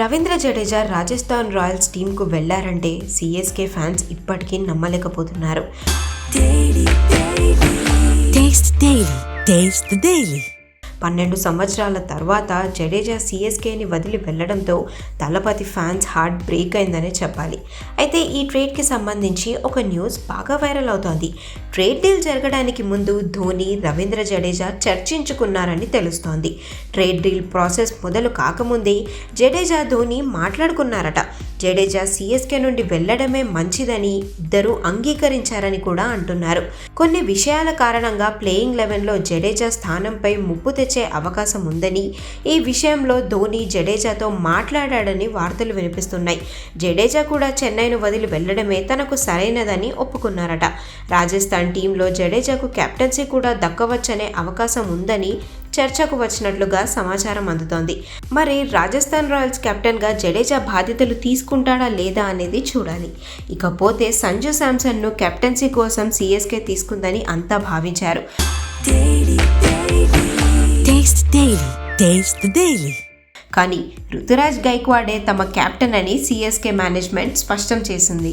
Ravindra Jadeja Rajasthan Royals టీంకు వెళ్ళారంటే CSK fans ఇప్పటికీ నమ్మలేకపోతున్నారు. పన్నెండు సంవత్సరాల తర్వాత జడేజా సిఎస్కేని వదిలి వెళ్ళడంతో దళపతి ఫ్యాన్స్ హార్ట్ బ్రేక్ అయిందనే చెప్పాలి. అయితే ఈ ట్రేడ్కి సంబంధించి ఒక న్యూస్ బాగా వైరల్ అవుతోంది. ట్రేడ్ డీల్ జరగడానికి ముందు ధోని రవీంద్ర జడేజా చర్చించుకున్నారని తెలుస్తోంది. ట్రేడ్ డీల్ ప్రాసెస్ మొదలు కాకముందే జడేజా ధోని మాట్లాడుకున్నారట. జడేజా సీఎస్కే నుండి వెళ్ళడమే మంచిదని ఇద్దరు అంగీకరించారని కూడా అంటున్నారు. కొన్ని విషయాల కారణంగా ప్లేయింగ్ లెవెన్లో జడేజా స్థానంపై ముప్పు తెచ్చే అవకాశం ఉందని ఈ విషయంలో ధోని జడేజాతో మాట్లాడాడని వార్తలు వినిపిస్తున్నాయి. జడేజా కూడా చెన్నైను వదిలి వెళ్ళడమే తనకు సరైనదని ఒప్పుకున్నారట. రాజస్థాన్ టీంలో జడేజాకు కెప్టెన్సీ కూడా దక్కవచ్చనే అవకాశం ఉందని చర్చకు వచ్చినట్లుగా సమాచారం అందుతోంది. మరి రాజస్థాన్ రాయల్స్ కెప్టెన్గా జడేజా బాధ్యతలు తీసుకుంటాడా లేదా అనేది చూడాలి. ఇకపోతే సంజు శాంసన్ను కెప్టెన్సీ కోసం సిఎస్కే తీసుకుందని అంతా భావించారు. కానీ రుతురాజ్ గైక్వాడే తమ కెప్టెన్ అని సిఎస్కే మేనేజ్మెంట్ స్పష్టం చేసింది.